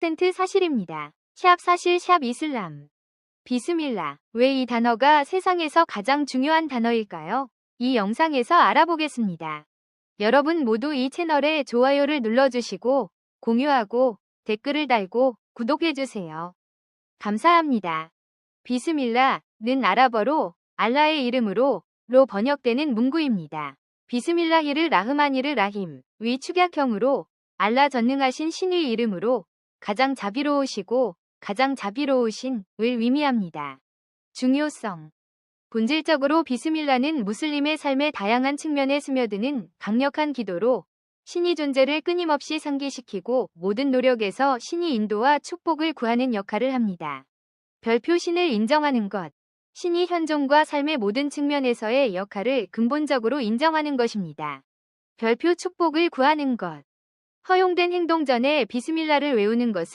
100% 사실입니다. 샵 사실 샵 이슬람. 비스밀라. 왜 이 단어가 세상에서 가장 중요한 단어일까요? 이 영상에서 알아보겠습니다. 여러분 모두 이 채널에 좋아요를 눌러주시고 공유하고 댓글을 달고 구독해주세요. 감사합니다. 비스밀라는 아랍어로 알라의 이름으로 로 번역되는 문구입니다. 비스밀라히를 라흐마니르 라힘 위 축약형으로 알라 전능하신 신의 이름으로 가장 자비로우시고 가장 자비로우신 을 의미합니다. 중요성 본질적으로 비스밀라는 무슬림의 삶의 다양한 측면에 스며드는 강력한 기도로 신이 존재를 끊임없이 상기시키고 모든 노력에서 신이 인도와 축복을 구하는 역할을 합니다. 별표 신을 인정하는 것 신이 현존과 삶의 모든 측면에서의 역할을 근본적으로 인정하는 것입니다. 별표 축복을 구하는 것. 허용된 행동 전에 비스밀라를 외우는 것은